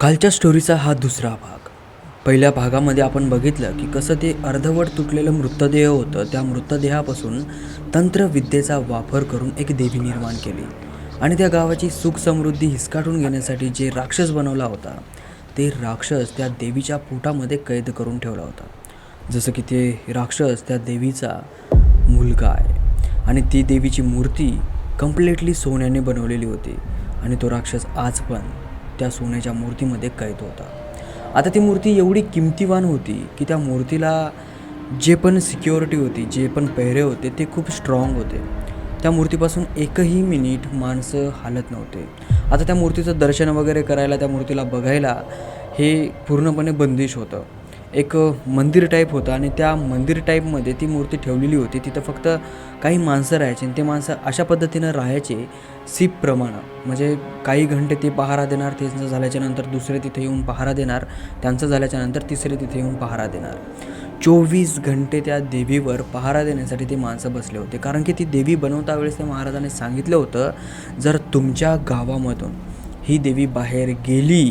कालच्या स्टोरीचा हा दुसरा भाग. पहिल्या भागामध्ये आपण बघितलं की कसं ते अर्धवट तुटलेलं मृतदेह होतं त्या मृतदेहापासून तंत्रविद्येचा वापर करून एक देवी निर्माण केली. आणि त्या गावाची सुख समृद्धी हिसकाटून घेण्यासाठी जे राक्षस बनवला होता ते राक्षस त्या देवीच्या पोटामध्ये कैद करून ठेवला होता. जसं की ते राक्षस त्या देवीचा मुलगा आहे. आणि ती देवीची मूर्ती कम्प्लिटली सोन्याने बनवलेली होती. आणि तो राक्षस आज पण त्या सोन्याच्या मूर्तीमध्ये कैद होता. आता ती मूर्ती एवढी किमतीवान होती की त्या मूर्तीला जे पण सिक्युरिटी होती जे पण पेहरे होते ते खूप स्ट्रॉंग होते. त्या मूर्तीपासून एकही मिनिट माणसं हालत नव्हते. आता त्या मूर्तीचं दर्शन वगैरे करायला त्या मूर्तीला बघायला हे पूर्णपणे बंदिश होतं. एक मंदिर टाईप होतं आणि त्या मंदिर टाईपमध्ये ती मूर्ती ठेवलेली होती. तिथं फक्त काही माणसं राहायची आणि ते माणसं अशा पद्धतीनं राहायचे सीपप्रमाणे म्हणजे काही घंटे ते पहारा देणार त्यांचं झाल्याच्यानंतर दुसरे तिथे येऊन पहारा देणार त्यांचं झाल्याच्यानंतर तिसरे तिथे येऊन पहारा देणार. चोवीस घंटे त्या देवीवर पहारा देण्यासाठी ते माणसं बसले होते. कारण की ती देवी बनवता वेळेस त्या महाराजाने सांगितलं होतं जर तुमच्या गावामधून ही देवी बाहेर गेली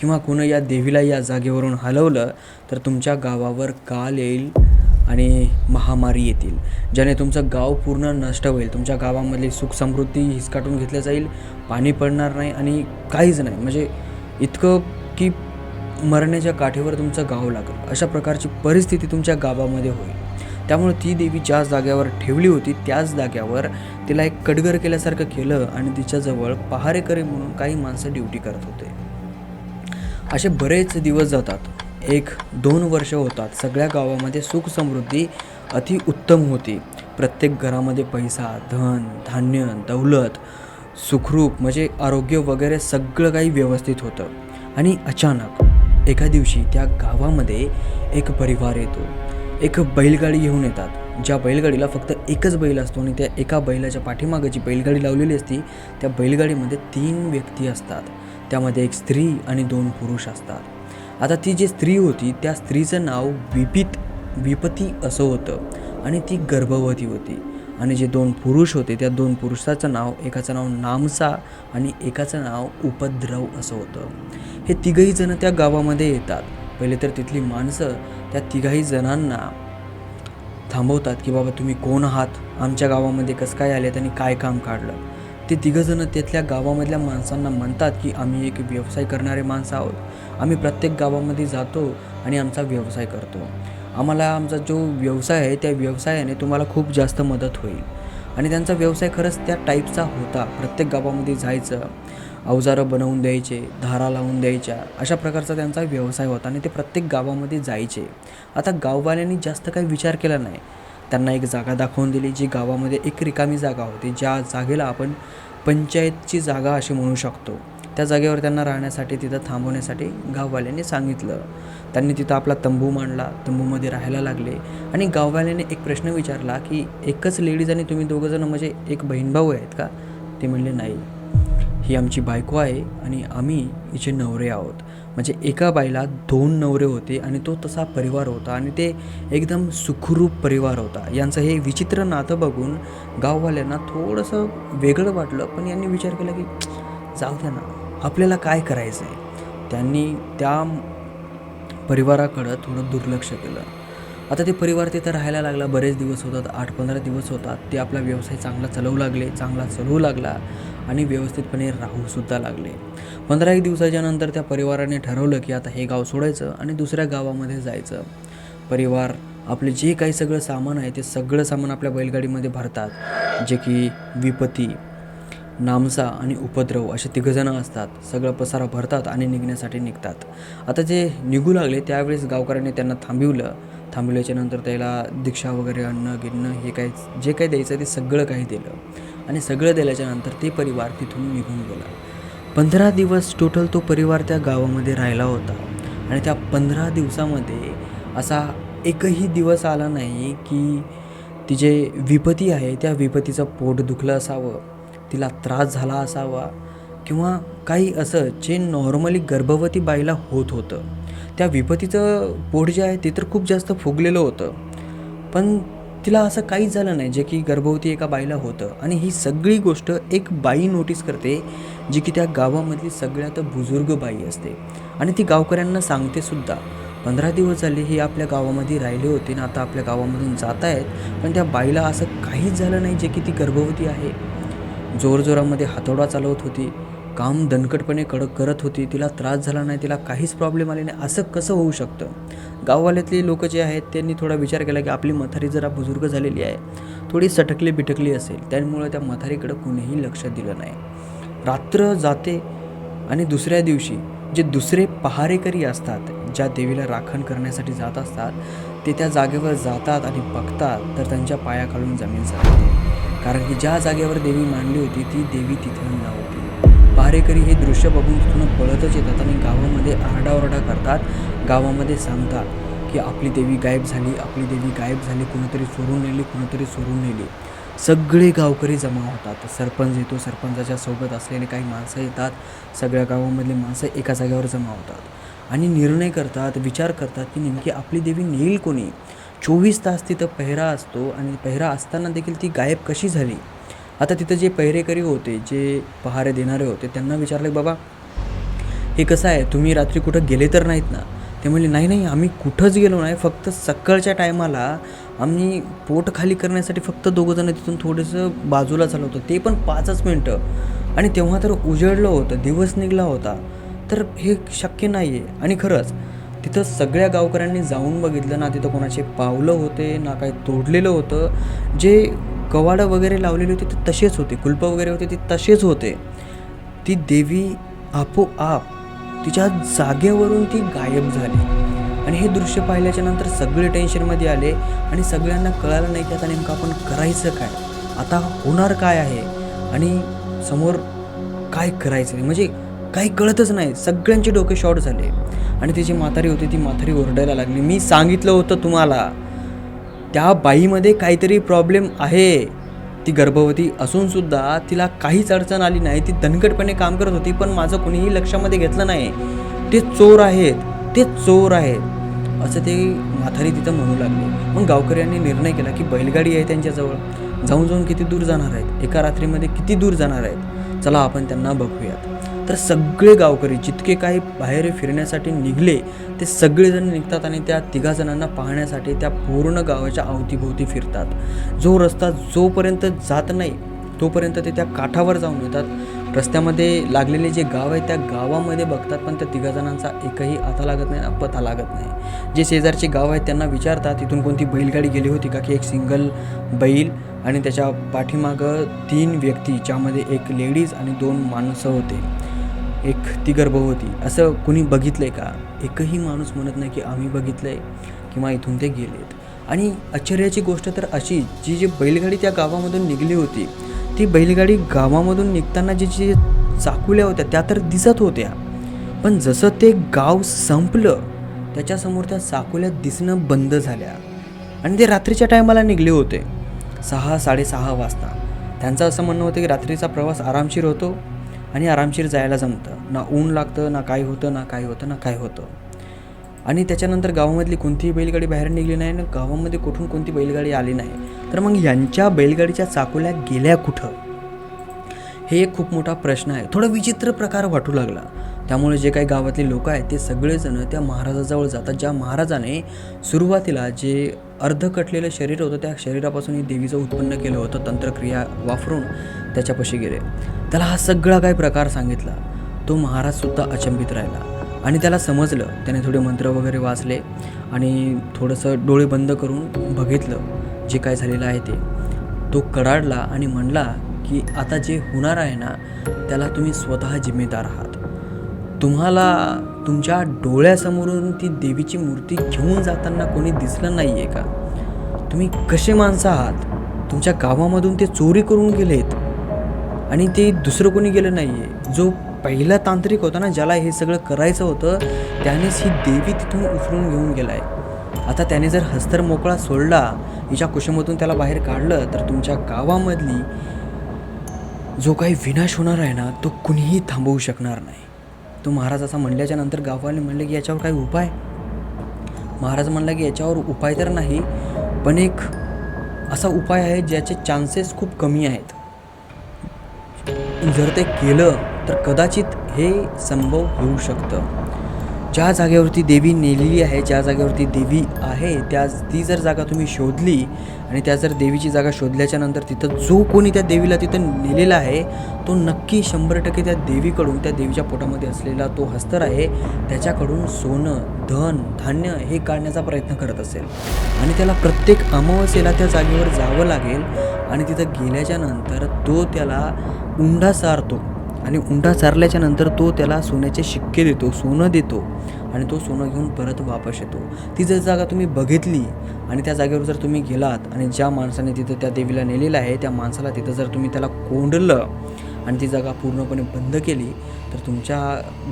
किंवा कुणं या देवीला या जागेवरून हलवलं तर तुमच्या गावावर काल येईल आणि महामारी येतील ज्याने तुमचं गाव पूर्ण नष्ट होईल. तुमच्या गावामधली सुख समृद्धी हिसकाटून घेतलं जाईल पाणी पडणार नाही आणि काहीच नाही. म्हणजे इतकं की मरण्याच्या काठीवर तुमचं गाव लागेल. अशा प्रकारची परिस्थिती तुमच्या गावामध्ये होईल. त्यामुळे ती देवी ज्या जाग्यावर ठेवली होती त्याच जाग्यावर तिला एक कडगर केल्यासारखं केलं आणि तिच्याजवळ पहारेकरी म्हणून काही माणसं ड्युटी करत होते. असे बरेच दिवस जातात. एक दोन वर्ष होतात. सगळ्या गावामध्ये सुख समृद्धी अति उत्तम होती. प्रत्येक घरामध्ये पैसा धन धान्य दौलत सुखरूप म्हणजे आरोग्य वगैरे सगळं काही व्यवस्थित होतं. आणि अचानक एका दिवशी त्या गावामध्ये एक परिवार येतो. एक बैलगाडी घेऊन येतात. ज्या बैलगाडीला फक्त एकच बैल असतो आणि त्या एका बैलाच्या पाठीमागं जी बैलगाडी लावलेली असती त्या बैलगाडीमध्ये तीन व्यक्ती असतात. त्यामध्ये एक स्त्री आणि दोन पुरुष असतात. आता ती जी स्त्री होती त्या स्त्रीचं नाव विपित विपती असं होतं आणि ती गर्भवती होती. आणि जे दोन पुरुष होते त्या दोन पुरुषाचं नाव एकाचं नाव नामसा आणि एकाचं नाव उपद्रव असं होतं. हे तिघही जण त्या गावामध्ये येतात. पहिले तर तिथली माणसं त्या तिघाही जणांना थांबवतात की बाबा तुम्ही कोण आहात? आमच्या गावामध्ये कसं काय आलेत आणि काय काम काढलं? ते तिघंजणं तिथल्या गावामधल्या माणसांना म्हणतात की आम्ही एक व्यवसाय करणारे माणसं आहोत. आम्ही प्रत्येक गावामध्ये जातो आणि आमचा व्यवसाय करतो. आम्हाला आमचा जो व्यवसाय आहे त्या व्यवसायाने तुम्हाला खूप जास्त मदत होईल. आणि त्यांचा व्यवसाय खरंच त्या टाईपचा होता. प्रत्येक गावामध्ये जायचं अवजारं बनवून द्यायचे धारा लावून द्यायच्या अशा प्रकारचा त्यांचा व्यवसाय होता आणि ते प्रत्येक गावामध्ये जायचे. आता गाववाल्यांनी जास्त काही विचार केला नाही. त्यांना एक जागा दाखवून दिली जी गावामध्ये एक रिकामी जागा होती ज्या जागेला आपण पंचायतची जागा अशी म्हणू शकतो. त्या जागेवर त्यांना राहण्यासाठी तिथं थांबवण्यासाठी गाववाल्यांनी सांगितलं. त्यांनी तिथं आपला तंबू मांडला तंबूमध्ये राहायला लागले आणि गाववाल्याने एक प्रश्न विचारला की एकच लेडीज आणि तुम्ही दोघंजणं म्हणजे एक बहीण भाऊ आहेत का? ते म्हणले नाही. ही आमची बायको आहे आणि आम्ही हिचे नवरे आहोत. म्हणजे एका बाईला दोन नवरे होते आणि तो तसा परिवार होता आणि ते एकदम सुखरूप परिवार होता. यांचं हे विचित्र नातं बघून गाववाल्यांना थोडंसं वेगळं वाटलं पण यांनी विचार केला की जाऊ द्या ना आपल्याला काय करायचं आहे त्यांनी त्या परिवाराकडं थोडं दुर्लक्ष केलं. आता ते परिवार तिथं राहायला लागला बरेच दिवस होतात आठ पंधरा दिवस होतात. ते आपला व्यवसाय चांगला चालवू लागले चांगला चालवू लागला आणि व्यवस्थितपणे राहूसुद्धा लागले. पंधरा एक दिवसाच्या नंतर त्या परिवाराने ठरवलं की आता हे गाव सोडायचं आणि दुसऱ्या गावामध्ये जायचं. परिवार आपले जे काही सगळं सामान आहे ते सगळं सामान आपल्या बैलगाडीमध्ये भरतात. जे की विपती नामसा आणि उपद्रव असे तिघंजणं असतात. सगळं पसारा भरतात आणि निघण्यासाठी निघतात. आता जे निघू लागले त्यावेळेस गावकऱ्यांनी त्यांना थांबवलं थांबवल्याच्या नंतर त्याला दीक्षा वगैरे अन्न गिन्न हे काही जे काही द्यायचं ते सगळं काही दिलं. आणि सगळं दिल्याच्या नंतर ते परिवार तिथून निघून गेला. पंधरा दिवस टोटल तो परिवार त्या गावामध्ये राहिला होता. आणि त्या पंधरा दिवसामध्ये असा एकही दिवस आला नाही की ती जे विपती आहे त्या विपतीचं पोट दुखलं असावं तिला त्रास झाला असावा किंवा काही असं जे नॉर्मली गर्भवती बाईला होत होतं. त्या विपतीचं पोट जे आहे ते तर खूप जास्त फुगलेलं होतं. पण तिला असं काहीच झालं नाही जे की गर्भवती एका बाईला होतं. आणि ही सगळी गोष्ट एक बाई नोटीस करते जी की त्या गावामधली सगळ्यात बुजुर्ग बाई असते. आणि ती गावकऱ्यांना सांगते सुद्धा. पंधरा दिवस झाले हे आपल्या गावामध्ये राहिले होते ना आता आपल्या गावामधून जात आहेत. पण त्या बाईला असं काहीच झालं नाही जे की ती गर्भवती आहे. जोरजोरामध्ये हातोडा चालवत होती. काम दणकटपणे कडक करत होती. तिला त्रास झाला नाही तिला काहीच प्रॉब्लेम आले नाही. असं कसं होऊ शकतं? गाववाल्यातली लोक जे आहेत त्यांनी थोडा विचार केला की आपली मथारी जरा बुजुर्ग झालेली आहे. थोडी सटकली बिटकली असेल. त्यामुळे त्या मथारीकडं कुणीही लक्ष दिलं नाही. रात्र जाते आणि दुसऱ्या दिवशी जे दुसरे पहारेकरी असतात ज्या देवीला राखण करण्यासाठी जात असतात ते त्या जागेवर जातात आणि बघतात तर त्यांच्या पायाखालून जमीन जाते. कारण की ज्या जागेवर देवी मांडली होती ती देवी तिथे नव्हती. पारेकरी हे दृश्य बघून तिथून पळतच येतात आणि गावामध्ये आरडाओरडा करतात. गावामध्ये सांगतात की आपली देवी गायब झाली आपली देवी गायब झाली कुणीतरी चोरून नेली कुणीतरी चोरून नेली. सगळे गावकरी जमा होतात. सरपंच येतो सरपंचाच्या सोबत असलेले काही माणसं येतात. सगळ्या गावामधले माणसं एका जागेवर जमा होतात. आणि निर्णय करतात विचार करतात की नेमकी आपली देवी नेईल कोणी? चोवीस तास तिथं पेहरा असतो आणि पेहरा असताना देखील ती गायब कशी झाली? आता तिथं जे पहिरेकरी होते जे पहारे देणारे होते त्यांना विचारले बाबा हे कसं आहे? तुम्ही रात्री कुठं गेले तर नाहीत ना? ते म्हणले नाही नाही आम्ही कुठंच गेलो नाही. फक्त सकाळच्या टायमाला आम्ही पोट खाली करण्यासाठी फक्त दोघंजणं तिथून थोडंसं बाजूला झालं होतं. ते पण पाचच मिनटं. आणि तेव्हा तर उजळलं होतं दिवस निघला होता. तर हे शक्य नाही आहे आणि खरंच तिथं सगळ्या गावकऱ्यांनी जाऊन बघितलं ना तिथं कोणाचे पावलं होते ना काही तोडलेलं होतं. जे कवाडं वगैरे लावलेले होते ते तसेच होते. कुलपं वगैरे होते ते तसेच होते. ती देवी आपोआप तिच्या जागेवरून ती गायब झाली. आणि हे दृश्य पाहिल्याच्या नंतर सगळे टेन्शनमध्ये आले आणि सगळ्यांना कळालं नाही की आता नेमकं आपण करायचं काय? आता होणार काय आहे? आणि समोर काय करायचं? म्हणजे काही कळतच नाही. सगळ्यांचे डोके शॉर्ट झाले. आणि ती जी म्हातारी होती ती म्हातारी ओरडायला लागली. मी सांगितलं होतं तुम्हाला त्या बाईमध्ये काहीतरी प्रॉब्लेम आहे. ती गर्भवती असूनसुद्धा तिला काहीच अडचण आली नाही. ती दणकटपणे काम करत होती पण माझं कोणीही लक्षामध्ये घेतलं नाही. ते चोर आहेत. ते चोर आहेत. असं ते म्हातारी तिथं म्हणू लागले. मग गावकऱ्यांनी निर्णय केला की बैलगाडी आहे त्यांच्याजवळ. जाऊन जाऊन किती दूर जाणार आहेत? एका रात्रीमध्ये किती दूर जाणार आहेत? चला आपण त्यांना बघूयात. तर सगळे गावकरी जितके काही बाहेर फिरण्यासाठी निघले ते सगळेजण निघतात आणि त्या तिघा जणांना पाहण्यासाठी त्या पूर्ण गावाच्या अवतीभोवती फिरतात. जो रस्ता जोपर्यंत जात नाही तोपर्यंत ते त्या काठावर जाऊन येतात. रस्त्यामध्ये लागलेले जे गाव आहे त्या गावामध्ये बघतात पण त्या तिघा जणांचा एकही आता लागत नाही ना पता लागत नाही. जे शेजारचे गाव आहेत त्यांना विचारतात तिथून कोणती बैलगाडी गेली होती का? की एक सिंगल बैल आणि त्याच्या पाठीमागं तीन व्यक्ती ज्यामध्ये एक लेडीज आणि दोन माणसं होते. एक ती गर्भवती. असं कुणी बघितलं आहे का? एकही माणूस म्हणत नाही की आम्ही बघितलं आहे किंवा इथून ते गेलेत. आणि आश्चर्याची गोष्ट तर अशी जी जी बैलगाडी त्या गावामधून निघली होती ती बैलगाडी गावामधून निघताना जी जी चाकुल्या होत्या त्या तर दिसत होत्या. पण जसं ते गाव संपलं त्याच्यासमोर त्या चाकुल्या दिसणं बंद झाल्या. आणि ते रात्रीच्या टायमाला निघले होते सहा साडेसहा वाजता. त्यांचं असं म्हणणं होतं की रात्रीचा प्रवास आरामशीर होतो आणि आरामशीर जायला जमतं. ना ऊन लागतं ना काय होतं ना काय होतं ना काय होतं. आणि त्याच्यानंतर गावामधली कोणतीही बैलगाडी बाहेर निघली नाही ना गावामध्ये कुठून कोणती बैलगाडी आली नाही. तर मग यांच्या बैलगाडीच्या चाकुल्या गेल्या कुठं? हे एक खूप मोठा प्रश्न आहे. थोडा विचित्र प्रकार वाटू लागला. त्यामुळे जे काही गावातले लोक आहेत ते सगळेजण त्या महाराजाजवळ जातात ज्या महाराजाने सुरुवातीला जे अर्ध कटलेलं शरीर होतं त्या शरीरापासून ही देवीचं उत्पन्न केलं होतं तंत्रक्रिया वापरून. त्याच्यापाशी गेले. त्याला हा सगळा काही प्रकार सांगितला. तो महाराजसुद्धा अचंबित राहिला. आणि त्याला समजलं. त्याने थोडे मंत्र वगैरे वाचले आणि थोडंसं डोळे बंद करून बघितलं जे काय झालेलं आहे ते. तो कडाडला आणि म्हणला की आता जे होणार आहे ना त्याला तुम्ही स्वतः जिम्मेदार आहात. तुम्हाला तुमच्या डोळ्यासमोरून ती देवीची मूर्ती घेऊन जाताना कोणी दिसलं नाही आहे का? तुम्ही कसे माणसं आहात? तुमच्या गावामधून ते चोरी करून गेलेत. आणि ते दुसरं कोणी गेलं नाही आहे जो पहिला तांत्रिक होता ना ज्याला हे सगळं करायचं होतं त्यानेच ही देवी तिथून उचलून घेऊन गेला आहे आता त्याने जर हस्तर मोकळा सोडला हिच्या कुशमधून त्याला बाहेर काढलं तर तुमच्या गावामधली जो काही विनाश होणार आहे ना तो कुणीही थांबवू शकणार नाही. तो महाराज असा म्हणल्याच्या नंतर गाववाले म्हणले की याच्यावर काही उपाय? महाराज म्हणला की याच्यावर उपाय तर नाही पण एक असा उपाय आहे ज्याचे चान्सेस खूप कमी आहेत. जर ते केलं तर कदाचित हे संभव होऊ शकतं. ज्या जागेवरती देवी नेलेली आहे ज्या जागेवरती देवी आहे त्या ती जर जागा तुम्ही शोधली आणि त्या जर देवीची जागा शोधल्याच्या नंतर तिथं जो कोणी त्या देवीला तिथं नेलेला आहे तो नक्की शंभर टक्के त्या देवीकडून त्या देवीच्या पोटामध्ये असलेला तो हस्तर आहे त्याच्याकडून सोनं धन धान्य हे काढण्याचा प्रयत्न करत असेल. आणि त्याला प्रत्येक अमावस्येला त्या जागेवर जावं लागेल आणि तिथं गेल्याच्यानंतर तो त्याला उंडा सारतो. आणि उंडा चारल्याच्या नंतर तो त्याला सोन्याचे शिक्के देतो सोनं देतो आणि तो सोनं घेऊन परत वापस येतो. ती जर जागा तुम्ही बघितली आणि त्या जागेवर जर तुम्ही गेलात आणि ज्या माणसाने तिथं त्या देवीला नेलेलं आहे त्या माणसाला तिथं जर तुम्ही त्याला कोंडलं आणि ती जागा पूर्णपणे बंद केली तर तुमच्या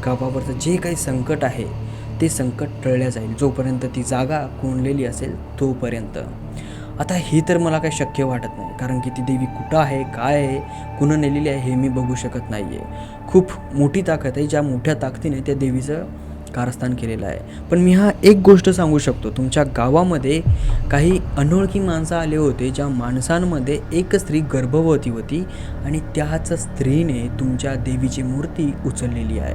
गावावरचं जे काही संकट आहे ते संकट टळल्या जाईल जोपर्यंत ती जागा कोंडलेली असेल तोपर्यंत. आता हे तर मला काही शक्य वाटत नाही कारण की ती देवी कुठं आहे काय आहे कुणं नेलेली आहे हे मी बघू शकत नाही आहे खूप मोठी ताकद आहे ज्या मोठ्या ताकदीने त्या देवीचं कारस्थान केलेलं आहे. पण मी हा एक गोष्ट सांगू शकतो तुमच्या गावामध्ये काही अनोळखी माणसं आले होते ज्या माणसांमध्ये एक स्त्री गर्भवती होती आणि त्याच स्त्रीने तुमच्या देवीची मूर्ती उचललेली आहे.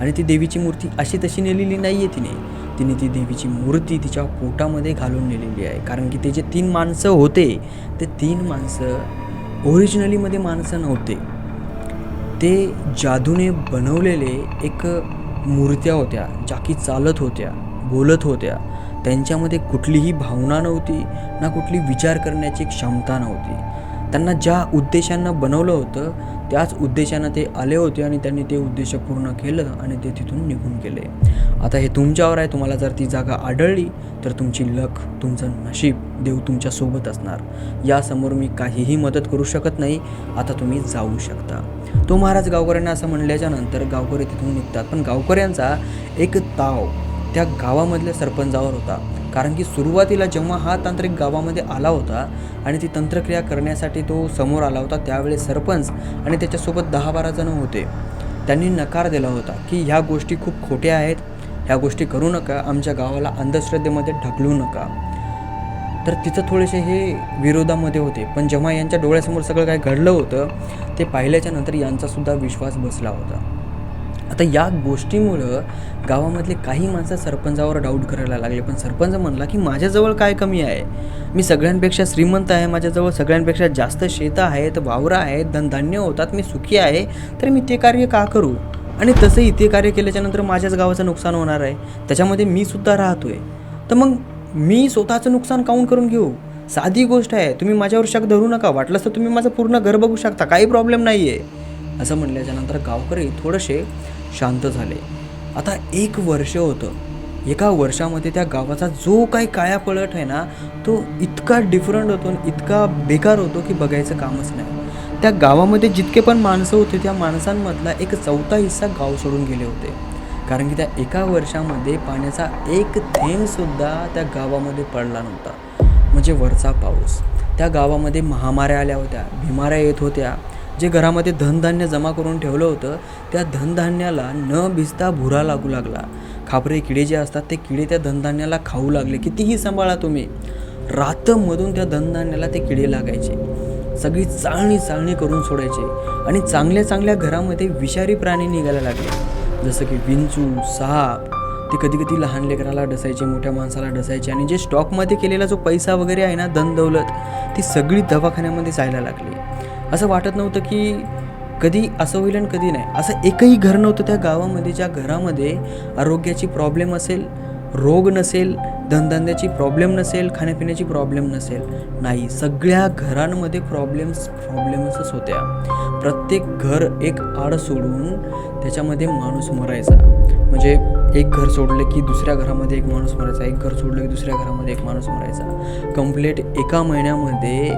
आणि ती देवीची मूर्ती अशी तशी नेलेली नाही आहे तिने. तिने ती देवीची मूर्ती तिच्या पोटामध्ये घालून नेलेली आहे. कारण की ते जे तीन माणसं होते ते तीन माणसं ओरिजिनलीमध्ये माणसं नव्हते. ते जादूने बनवलेले एक मूर्त्या होत्या ज्या की चालत होत्या बोलत होत्या. त्यांच्यामध्ये कुठलीही भावना नव्हती ना कुठली विचार करण्याची क्षमता नव्हती. त्यांना ज्या उद्देशांना बनवलं होतं त्याच उद्देशानं ते आले होते आणि त्यांनी ते उद्देश पूर्ण केलं आणि ते तिथून निघून गेले. आता हे तुमच्यावर आहे. तुम्हाला जर ती जागा आढळली तर तुमची लख तुमचं नशीब देव तुमच्यासोबत असणार. यासमोर मी काहीही मदत करू शकत नाही. आता तुम्ही जाऊ शकता. तो महाराज गावकऱ्यांना असं म्हणल्याच्या नंतर गावकरी तिथून निघतात. पण गावकऱ्यांचा एक ताव त्या गावामधल्या सरपंचावर होता. कारण की सुरुवातीला जेव्हा हा तांत्रिक गावामध्ये आला होता आणि ती तंत्रक्रिया करण्यासाठी तो समोर आला होता त्यावेळेस सरपंच आणि त्याच्यासोबत दहा बारा जण होते. त्यांनी नकार दिला होता की ह्या गोष्टी खूप खोट्या आहेत ह्या गोष्टी करू नका आमच्या गावाला अंधश्रद्धेमध्ये ढकलू नका. तर तिथं थोडेसे हे विरोधामध्ये होते. पण जेव्हा यांच्या डोळ्यासमोर सगळं काय घडलं होतं ते पाहिल्याच्या नंतर यांचासुद्धा विश्वास बसला होता. आता या गोष्टीमुळं गावामधले काही माणसं सरपंचावर डाऊट करायला लागले. पण सरपंच म्हणला की माझ्याजवळ काय कमी आहे? मी सगळ्यांपेक्षा श्रीमंत आहे माझ्याजवळ सगळ्यांपेक्षा जास्त शेतं आहेत वावरं आहेत धनधान्य होतात मी सुखी आहे तर मी ते कार्य का करू? आणि तसं इथे कार्य केल्याच्यानंतर माझ्याच गावाचं नुकसान होणार आहे. त्याच्यामध्ये मी सुद्धा राहतोय. तर मग मी स्वतःचं नुकसान काउंट करून घेऊ? साधी गोष्ट आहे तुम्ही माझ्यावर शक धरू नका. वाटलंच तर तुम्ही माझं पूर्ण घर बघू शकता. काही प्रॉब्लेम नाही आहे असं म्हणल्याच्यानंतर गावकरी थोडेसे शांत झाले. आता एक वर्ष होतं. एका वर्षामध्ये त्या गावाचा जो काही काया पळट आहे ना तो इतका डिफरंट होतो आणि इतका बेकार होतो की बघायचं कामच नाही. त्या गावामध्ये जितके पण माणसं होते त्या माणसांमधला एक चौथा हिस्सा गाव सोडून गेले होते. कारण की त्या एका वर्षामध्ये पाण्याचा एक थेंबसुद्धा त्या गावामध्ये पडला नव्हता. म्हणजे वरचा पाऊस. त्या गावामध्ये महामाऱ्या आल्या होत्या भिमाऱ्या येत होत्या. जे घरामध्ये धनधान्य जमा करून ठेवलं होतं त्या धनधान्याला न भिजता भुरा लागू लागला. खापरे किडे जे असतात ते किडे त्या धनधान्याला खाऊ लागले. कितीही सांभाळा तुम्ही. रातमधून त्या धनधान्याला ते किडे लागायचे. सगळी चाळणी चाळणी करून सोडायचे आणि चांगल्या चांगल्या घरामध्ये विषारी प्राणी निघायला लागले. जसं की विंचू साप ते कधी कधी लहान लेकराला डसायचे मोठ्या माणसाला डसायचे आणि जे स्टॉकमध्ये केलेला जो पैसा वगैरे आहे ना धन दौलत ती सगळी दवाखान्यामध्ये जायला लागली. असं वाटत नव्हतं की कधी असं होईल आणि कधी नाही. असं एकही घर नव्हतं त्या गावामध्ये ज्या घरामध्ये आरोग्याची प्रॉब्लेम असेल रोग नसेल धनधंद्याची प्रॉब्लेम नसेल खाण्यापिण्याची प्रॉब्लेम नसेल नाही. सगळ्या घरांमध्ये प्रॉब्लेम्स प्रॉब्लेम्सच होत्या. प्रत्येक घर एक आड सोडून त्याच्यामध्ये माणूस मरायचा. म्हणजे एक घर सोडलं की दुसऱ्या घरामध्ये एक माणूस मरायचा. एक घर सोडलं की दुसऱ्या घरामध्ये एक माणूस मरायचा. कंप्लीट एका महिन्यामध्ये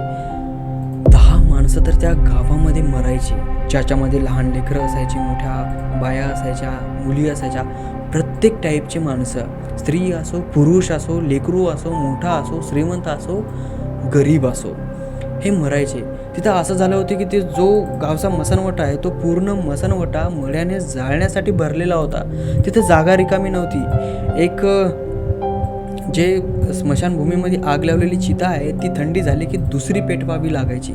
माणसं तर त्या गावामध्ये मरायची ज्याच्यामध्ये लहान लेकरं असायची मोठ्या बाया असायच्या मुली असायच्या प्रत्येक टाईपची माणसं. स्त्री असो पुरुष असो लेकरू असो मोठा असो श्रीमंत असो गरीब असो हे मरायचे. तिथं असं झालं होतं की ते जो गावचा मसनवटा आहे तो पूर्ण मसनवटा मळ्याने जाळण्यासाठी भरलेला होता. तिथं जागा रिकामी नव्हती. एक जे स्मशानभूमीमध्ये आग लावलेली चिता आहे ती थंडी झाली की दुसरी पेटवावी लागायची.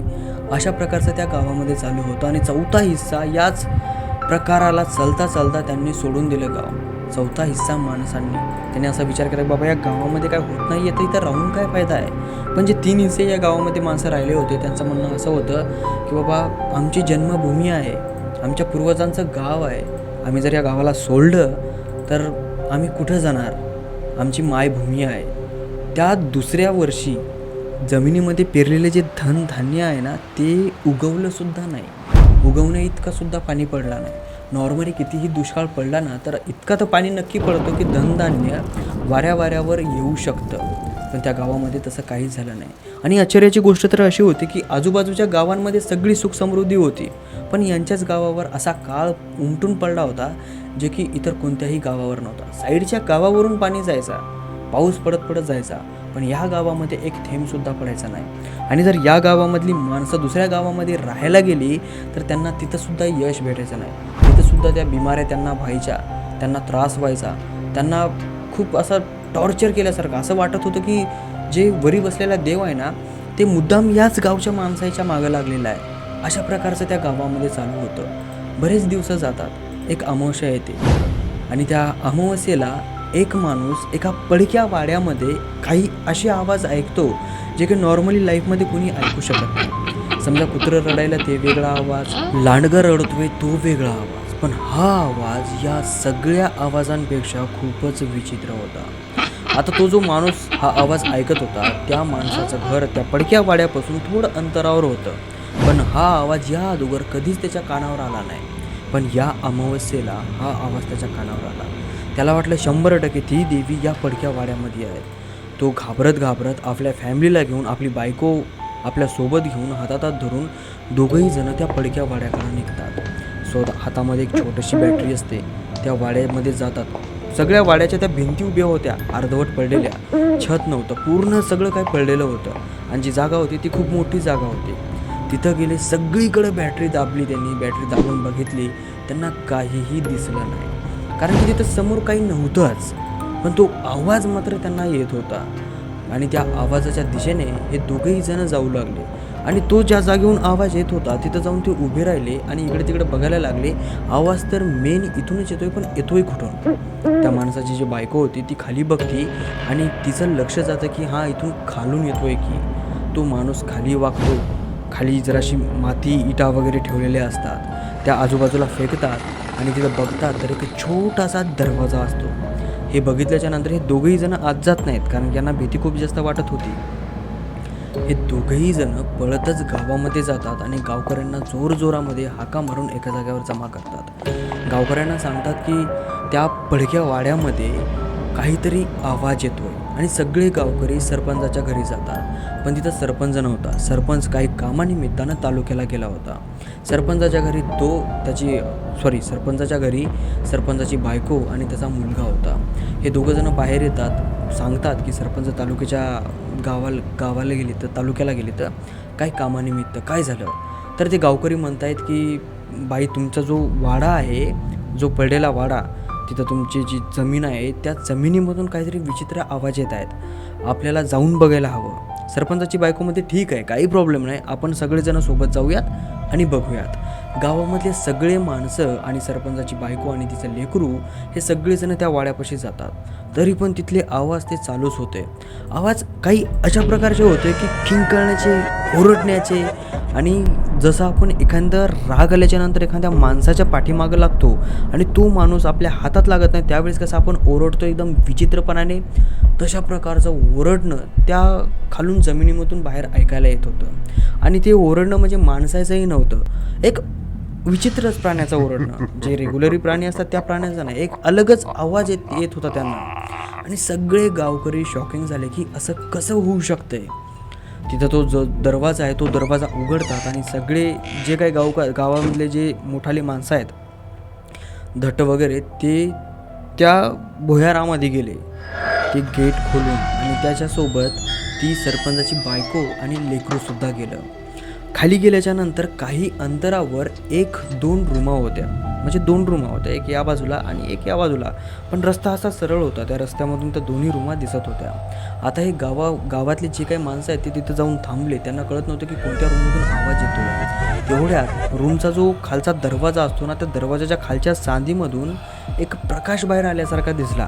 अशा प्रकारचं त्या गावामध्ये चालू होतं आणि चौथा हिस्सा याच प्रकाराला चालता चालता त्यांनी सोडून दिलं गाव. चौथा हिस्सा माणसांनी. त्यांनी असा विचार केला बाबा या गावामध्ये काय होत नाही आहे तर इथं राहून काय फायदा आहे? पण जे तीन हिस्से या गावामध्ये माणसं राहिले होते त्यांचं म्हणणं असं होतं की बाबा आमची जन्मभूमी आहे आमच्या पूर्वजांचं गाव आहे. आम्ही जर या गावाला सोडलं तर आम्ही कुठं जाणार? आमची मायभूमी आहे. त्या दुसऱ्या वर्षी जमिनीमध्ये पेरलेले जे धनधान्य आहे ना ते उगवलंसुद्धा नाही. उगवण्या इतकासुद्धा पाणी पडला नाही. नॉर्मली कितीही दुष्काळ पडला ना तर इतका तर पाणी नक्की पडतो की धनधान्य वाऱ्या वाऱ्यावर येऊ शकतं. पण त्या गावामध्ये तसं काहीच झालं नाही. आणि आश्चर्याची गोष्ट तर अशी होती की आजूबाजूच्या गावांमध्ये सगळी सुख समृद्धी होती. पण यांच्याच गावावर असा काळ उमटून पडला होता जे की इतर कोणत्याही गावावर नव्हता. साईडच्या गावावरून पाणी जायचा पाऊस पडत पडत जायचा पण या गावामध्ये एक थेंबसुद्धा पडायचा नाही. आणि जर या गावामधली माणसं दुसऱ्या गावामध्ये राहायला गेली तर त्यांना तिथंसुद्धा यश भेटायचं नाही. तिथंसुद्धा त्या बिमाऱ्या त्यांना व्हायच्या त्यांना त्रास व्हायचा. त्यांना खूप असा टॉर्चर केल्यासारखं. असं वाटत होतं की जे वरी बसलेला देव आहे ना ते मुद्दाम याच गावच्या माणसाच्या मागं लागलेला आहे. अशा प्रकारचं त्या गावामध्ये चालू होतं. बरेच दिवस जातात. एक अमावस्या येते. आणि त्या अमावस्येला एक माणूस एका पडक्या वाड्यामध्ये काही असे आवाज ऐकतो जे की नॉर्मली लाईफमध्ये कोणी ऐकू शकत नाही. समजा कुत्रं रडायला ते वेगळा आवाज लांडगं रडतोय तो वेगळा आवाज. पण हा आवाज या सगळ्या आवाजांपेक्षा खूपच विचित्र होता. आता तो जो माणूस हा आवाज ऐकत होता त्या माणसाचं घर त्या पडक्या वाड्यापासून थोडं अंतरावर होतं. पण हा आवाज या अगोदर कधीच त्याच्या कानावर आला नाही. पण या अमावस्येला हा आवाज त्याच्या कानावर आला. त्याला वाटलं शंभर टक्के ती देवी या पडक्या वाड्यामध्ये आहे. तो घाबरत घाबरत आपल्या फॅमिलीला घेऊन आपली बायको आपल्यासोबत घेऊन हातातात धरून दोघंही जण त्या पडक्या वाड्याकडे निघतात. सो हातामध्ये एक छोटीशी बॅटरी असते. त्या वाड्यामध्ये जातात. सगळ्या वाड्याच्या त्या भिंती उभ्या होत्या अर्धवट पडलेल्या. छत नव्हतं पूर्ण सगळं काही पडलेलं होतं. आणि जी जागा होती ती खूप मोठी जागा होती. तिथं गेले सगळीकडे बॅटरी दाबली त्यांनी बॅटरी दाबून बघितली. त्यांना काहीही दिसलं नाही. कारण की तिथं समोर काही नव्हतंच. पण तो आवाज मात्र त्यांना येत होता. आणि त्या आवाजाच्या दिशेने हे दोघेही जण जाऊ लागले. आणि तो ज्या जागेहून आवाज येत होता तिथं जाऊन ते उभे राहिले आणि इकडे तिकडे बघायला लागले. आवाज तर मेन इथूनच येतोय पण येतोय कुठून? त्या माणसाची जी बायको होती ती खाली बघती आणि तिचं लक्ष जातं की हा इथून खालून येतोय की. तो माणूस खाली वागतो. खाली जराशी माती इटा वगैरे ठेवलेल्या असतात. त्या आजूबाजूला फेकतात आणि तिथं बघतात तर एक छोटासा दरवाजा असतो. हे बघितल्याच्या नंतर हे दोघेही जण आत जात नाहीत कारण यांना भीती खूप जास्त वाटत होती. हे दोघंही जण पळतच गावामध्ये जातात आणि गावकऱ्यांना जोरजोरामध्ये हाका मारून एका जागेवर जमा करतात. गावकऱ्यांना सांगतात की त्या पडक्या वाड्यामध्ये काहीतरी आवाज येतोय आणि सगळे गावकरी सरपंचाच्या घरी जातात. पण तिथं सरपंच नव्हता. सरपंच काही कामानिमित्तानं तालुक्याला गेला होता. सरपंचाच्या घरी तो त्याची सॉरी सरपंचाच्या घरी सरपंचाची बायको आणि त्याचा मुलगा होता. हे दोघंजणं बाहेर येतात. सांगतात की सरपंच तालुक्याच्या गावाला गावाला गेले तर तालुक्याला गेले तर काय कामानिमित्त काय झालं? तर ते गावकरी म्हणतायत की बाई तुमचा जो वाडा आहे जो पडलेला वाडा तिथं तुमची जी जमीन आहे त्या जमिनीमधून काहीतरी विचित्र आवाज येत आहेत. आपल्याला जाऊन बघायला हवं. सरपंचाची बायकोमध्ये ठीक आहे काही प्रॉब्लेम नाही. आपण सगळेजण सोबत जाऊयात आणि बघूयात. गावामधले सगळे माणसं आणि सरपंचाची बायको आणि तिचं लेकरू हे सगळेजण त्या वाड्यापाशी जातात. तरी पण तिथले आवाज ते चालूच होते. आवाज काही अशा प्रकारचे होते की खिंकळण्याचे ओरडण्याचे आणि जसं आपण एखादा राग आल्याच्यानंतर एखाद्या माणसाच्या पाठीमागं लागतो आणि तो माणूस आपल्या हातात लागत नाही त्यावेळेस कसं आपण ओरडतो एकदम विचित्रपणाने तशा प्रकारचं ओरडणं त्या खालून जमिनीमधून बाहेर ऐकायला येत होतं. आणि ते ओरडणं म्हणजे माणसाचंही नव्हतं. एक विचित्रच प्राण्याचं ओरडणं. जे रेग्युलरी प्राणी असतात त्या प्राण्याचा नाही. एक अलगच आवाज येत येत होता त्यांना. आणि सगळे गावकरी शॉकिंग झाले की असं कसं होऊ शकतंय? तिथं तो जो दरवाजा आहे तो दरवाजा उघडतात आणि सगळे जे काही गाव गावामधले जे मोठाले माणसं आहेत धट वगैरे ते त्या भुयारामध्ये गेले. ते गेट खोलून आणि त्याच्यासोबत ती सरपंचाची बायको आणि लेकरूसुद्धा गेलं. खाली गेल्याच्यानंतर काही अंतरावर एक दोन रूमा होत्या. म्हणजे दोन रूमा होत्या. एक या बाजूला आणि एक या बाजूला. पण रस्ता असा सरळ होता. त्या रस्त्यामधून त्या दोन्ही रूमा दिसत होत्या. आता हे गावा गावातली जी काही माणसं आहेत ते तिथं जाऊन थांबले. त्यांना कळत नव्हतं की कोणत्या रूममधून आवाज येतो एवढ्यात रूमचा जो खालचा दरवाजा असतो ना त्या दरवाजाच्या खालच्या सांधीमधून एक प्रकाश बाहेर आल्यासारखा दिसला.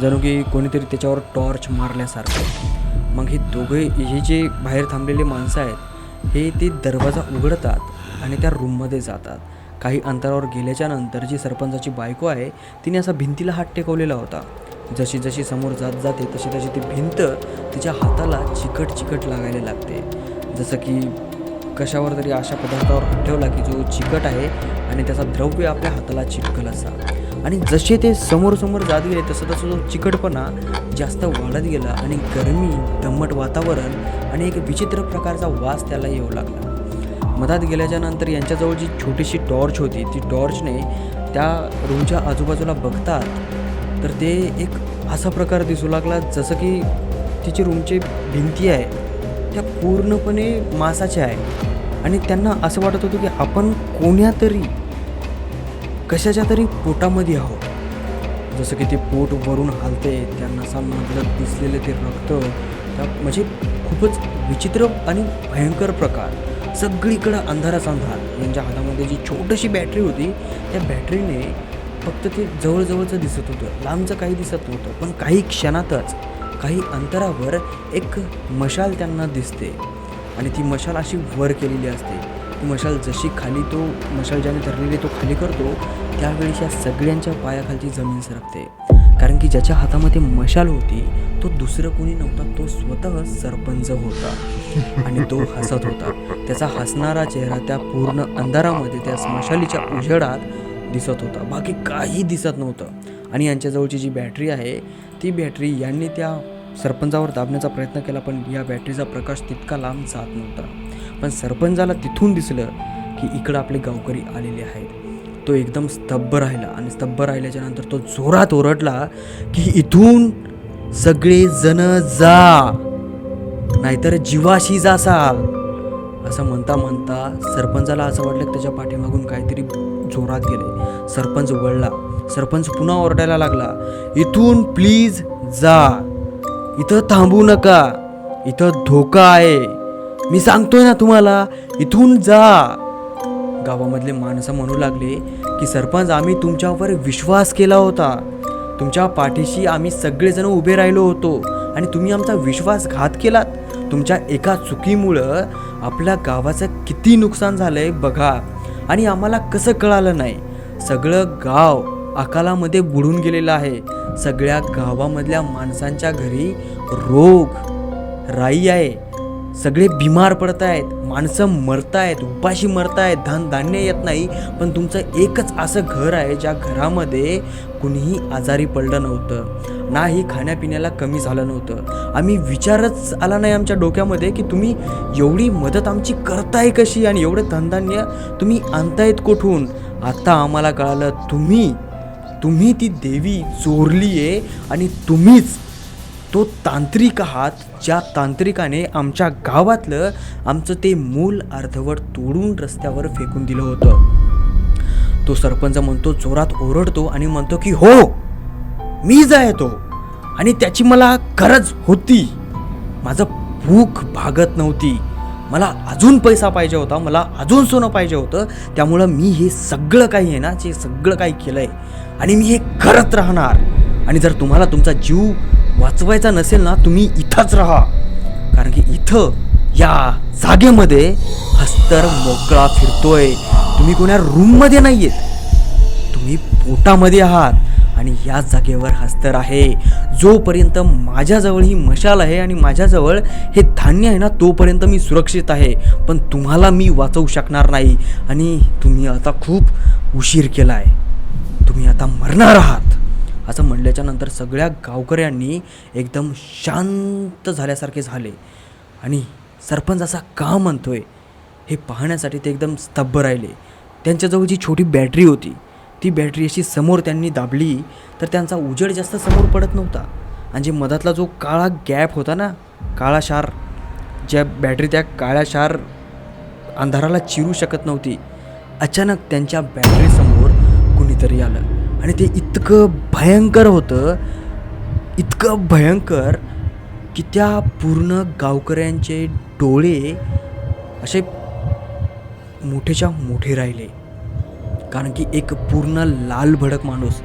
जणू की कोणीतरी त्याच्यावर टॉर्च मारल्यासारखं. मग हे दोघे हे जे बाहेर थांबलेले माणसं आहेत हे ते दरवाजा उघडतात आणि त्या रूममध्ये जातात. काही अंतरावर गेल्याच्यानंतर जी सरपंचाची बायको आहे तिने असा भिंतीला हात टेकवलेला होता. जशी जशी समोर जात जाते तशी तशी ती भिंत तिच्या हाताला चिकट चिकट लागायला लागते. जसं की कशावर तरी अशा पदार्थावर ठेवला की जो चिकट आहे आणि त्याचा द्रव्य आपल्या हाताला चिपकल असा. आणि जसे ते समोर समोर जात गेले तसं तसं तो चिकटपणा जास्त वाढत गेला आणि गरमी दमट वातावरण आणि एक विचित्र प्रकारचा वास त्याला येऊ लागला. मधात गेल्याच्यानंतर यांच्याजवळ जी छोटीशी टॉर्च होती ती टॉर्चने त्या रूमच्या आजूबाजूला बघतात तर ते एक असा प्रकार दिसू लागला जसं की तिची रूमची भिंती आहे त्या पूर्णपणे मासाच्या आहे. आणि त्यांना असं वाटत होतं की आपण कोण्यातरी कशाच्या तरी पोटामध्ये आहोत जसं की ते पोट वरून हालते त्या नसांमधलं दिसलेले ते रक्त त्या म्हणजे खूपच विचित्र आणि भयंकर प्रकार. सगळीकडं अंधाराच अंधार यांच्या हातामध्ये जी छोटीशी बॅटरी होती त्या बॅटरीने फक्त ते जवळजवळचं दिसत होतं. लांबचं काही दिसत नव्हतं पण काही क्षणातच काही अंतरावर एक मशाल त्यांना दिसते. आणि ती मशाल अशी वर केलेली असते. ती मशाल जशी खाली तो मशाल ज्याने धरलेली तो खाली करतो त्यावेळेस या सगळ्यांच्या पायाखालची जमीन सरकते कारण की ज्याच्या हातामध्ये मशाल होती तो दुसरं कोणी नव्हता तो स्वतः सरपंच होता. आणि तो हसत होता. त्याचा हसणारा चेहरा त्या पूर्ण अंधारामध्ये त्या मशालीच्या उजेडात दिसत होता. बाकी काही दिसत नव्हतं. आणि यांच्याजवळची जी बॅटरी आहे ती बॅटरी यांनी त्या सरपंचावर दाबण्याचा प्रयत्न केला पण या बॅटरीचा प्रकाश तितका लांब जात नव्हता. पण सरपंचाला तिथून दिसलं की इकडं आपले गावकरी आलेले आहेत. तो एकदम स्तब्ध राहिला आणि स्तब्ध राहिल्याच्या नंतर तो जोरात ओरडला की इथून सगळे जण जा नाहीतर जीवाशी जासाल. असं म्हणता म्हणता सरपंचाला असं वाटलं की त्याच्या पाठीमागून काहीतरी जोरात गेले. सरपंच वळला. सरपंच पुन्हा ओरडायला लागला इथून प्लीज जा. इथं थांबू नका. इथं धोका आहे. मी सांगतोय ना तुम्हाला इथून जा. गावामधले माणसं म्हणू लागले की सरपंच आम्ही तुमच्यावर विश्वास केला होता. तुमच्या पाठीशी आम्ही सगळेजण उभे राहिलो होतो आणि तुम्ही आमचा विश्वासघात केलात. तुमच्या एका चुकीमुळं आपल्या गावाचं किती नुकसान झालंय बघा आणि आम्हाला कसं कळालं नाही. सगळं गाव अकालामध्ये बुडून गेलेलं आहे. सगळ्या गावामधल्या माणसांच्या घरी रोग राई आहे. सगळे बिमार पडत आहेत माणसं मरतायत उपाशी मरतायत धन धान्य येत नाही. पण तुमचं एकच असं घर आहे ज्या घरामध्ये कुणीही आजारी पडलं नव्हतं. नाही खाण्यापिण्याला कमी झालं नव्हतं. आम्ही विचारच आला नाही आमच्या डोक्यामध्ये की तुम्ही एवढी मदत आमची करताय कशी आणि एवढं धनधान्य तुम्ही आणतायत कुठून? आता आम्हाला कळालं तुम्ही तुम्ही ती देवी चोरली आहे आणि तुम्हीच तो तांत्रिक आहात ज्या तांत्रिकाने आमच्या गावातलं आमचं ते मूल अर्धवट तोडून रस्त्यावर फेकून दिलं होतं. तो सरपंच म्हणतो जोरात ओरडतो आणि म्हणतो की हो मीच आहे तो आणि त्याची मला गरज होती. माझं भूक भागत नव्हती. मला अजून पैसा पाहिजे होता मला अजून सोनं पाहिजे होतं. त्यामुळं मी हे सगळं काही आहे ना जे सगळं काही केलं आहे आणि मी हे करत राहणार. आणि जर तुम्हाला तुमचा जीव वाचवायचा नसेल ना तुम्ही इथंच राहा. कारण की इथं या जागेमध्ये हस्तर मोकळा फिरतोय. तुम्ही कोण्या रूममध्ये नाही आहेत तुम्ही पोटामध्ये आहात आणि या जागेवर हस्तर आहे. जोपर्यंत माझ्याजवळ ही मशाल आहे आणि माझ्याजवळ हे धान्य आहे ना तोपर्यंत मी सुरक्षित आहे. पण तुम्हाला मी वाचवू शकणार नाही. आणि तुम्ही आता खूप उशीर केला आहे तुम्ही आता मरणार आहात. असं म्हणल्याच्या नंतर सगळ्या गावकऱ्यांनी एकदम शांत झाल्यासारखे झाले. आणि सरपंच असा का म्हणतो आहे हे पाहण्यासाठी ते एकदम स्तब्ध राहिले. त्यांच्याजवळ जी छोटी बॅटरी होती ती बॅटरी अशी समोर त्यांनी दाबली तर त्यांचा उजेड जास्त समोर पडत नव्हता. आणि जे मधातला जो काळा गॅप होता ना काळा शार ज्या बॅटरी त्या काळ्या शार अंधाराला चिरू शकत नव्हती अचानक त्यांच्या बॅटरीसमोर कुणीतरी आलं. आणि ते इतकं भयंकर होतं इतकं भयंकर की त्या पूर्ण गावकऱ्यांचे डोळे असे मोठेच्या मोठे राहिले. कारण की एक पूर्ण लाल भडक माणूस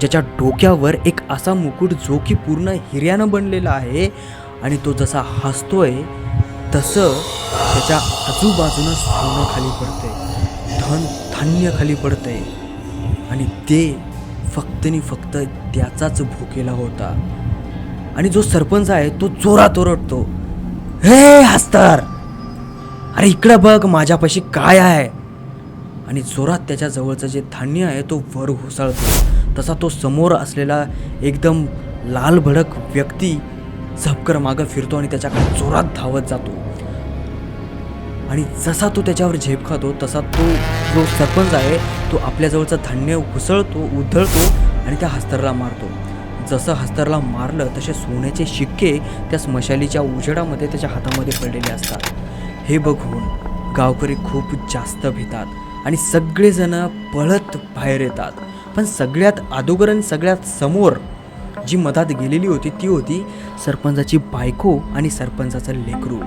ज्याच्या डोक्यावर एक असा मुकुट जो की पूर्ण हिऱ्यानं बनलेला आहे आणि तो जसा हसतोय तसं त्याच्या आजूबाजूनं सोनं खाली पडतंय धन धान्य खाली पडतंय. आणि ते फक्त आणि फक्त त्याचाच भुकेला होता. आणि जो सरपंच आहे तो जोरात ओरडतो हे हस्तर! अरे इकडं बघ माझ्यापाशी काय आहे? आणि जोरात त्याच्या जवळचं जे धान्य आहे तो वर घुसळतो. तसा तो समोर असलेला एकदम लाल भडक व्यक्ती झपकर मागं फिरतो आणि त्याच्याकडे जोरात धावत जातो. आणि जसा तो त्याच्यावर झेप खातो तसा तो जो सरपंच आहे तो आपल्याजवळचं धान्य घुसळतो उधळतो आणि त्या हस्तरला मारतो. जसं हस्तरला मारलं तसे सोन्याचे शिक्के त्या स्मशालीच्या उजेडामध्ये त्याच्या हातामध्ये पडलेले असतात. हे बघून गावकरी खूप जास्त भितात आणि सगळेजण पळत बाहेर येतात. पण सगळ्यात अदोगर आणि सगळ्यात समोर जी मधात गेलेली होती ती होती सरपंचाची बायको आणि सरपंचाचं लेकरू.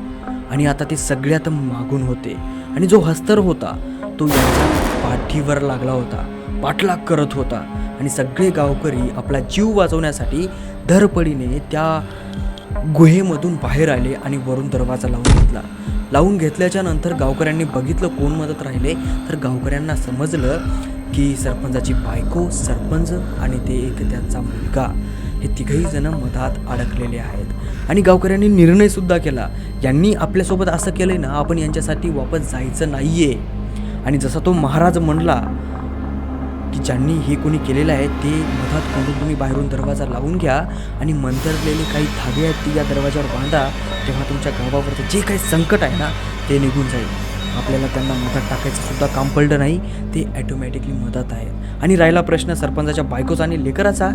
आणि आता ते सगळ्यात मागून होते. आणि जो हस्तर होता तो यांच्या पाठीवर लागला होता पाठलाग करत होता आणि सगळे गावकरी आपला जीव वाचवण्यासाठी धरपडीने त्या गुहेमधून बाहेर आले आणि वरून दरवाजा लावून घेतला. लावून घेतल्याच्या नंतर गावकऱ्यांनी बघितलं कोण मदत राहिले. तर गावकऱ्यांना समजलं की सरपंचाची बायको सरपंच आणि ते एक त्यांचा मुलगा. हे तिघही जण मधात अडकलेले आहेत. आणि गावकऱ्यांनी निर्णयसुद्धा केला. यांनी आपल्यासोबत असं केलं ना आपण यांच्यासाठी वापस जायचं नाही आहे आणि जसा तो महाराज म्हणला की ज्यांनी हे कोणी केलेलं आहे ते मधात कोंडून तुम्ही बाहेरून दरवाजा लावून घ्या आणि मंतरलेले काही धागे आहेत ती या दरवाजावर बांधा. तेव्हा तुमच्या गावावरचं जे काही संकट आहे ना ते निघून जाईल. आपल्याला त्यांना मधात टाकायचं सुद्धा काम पडलं नाही. ते ॲटोमॅटिकली मदत आहे आणि राहिला प्रश्न सरपंचाच्या बायकोचा आणि लेकराचा?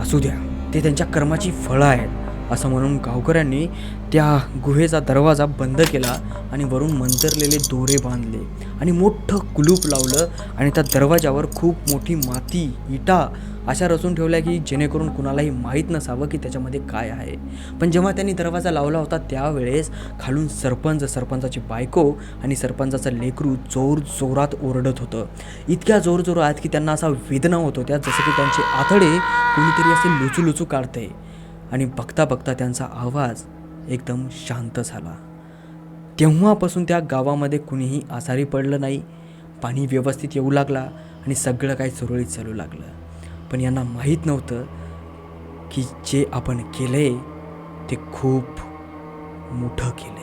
असू द्या ते त्यांच्या कर्माची फळं आहेत. असं म्हणून गावकऱ्यांनी त्या गुहेचा दरवाजा बंद केला आणि वरून मंतरलेले दोरे बांधले आणि मोठं कुलूप लावलं आणि त्या दरवाजावर खूप मोठी माती इटा अशा रचून ठेवल्या की जेणेकरून कुणालाही माहीत नसावं की त्याच्यामध्ये काय आहे. पण जेव्हा त्यांनी दरवाजा लावला होता त्यावेळेस खालून सरपंच सरपंचाची बायको आणि सरपंचाचं लेकरू जोर जोरात ओरडत होतं. इतक्या जोर जोरात की त्यांना असा वेदना होत होत्या जसं की त्यांचे आतडे कोणीतरी असे लुचू लुचू काढते आणि बघता बघता त्यांचा आवाज एकदम शांत झाला. तेव्हापासून त्या गावामध्ये कुणीही आजारी पडलं नाही पाणी व्यवस्थित येऊ लागला आणि सगळं काही सुरळीत चालू लागलं. पण यांना माहीत नव्हतं की जे आपण केलं आहे ते खूप मोठं केलं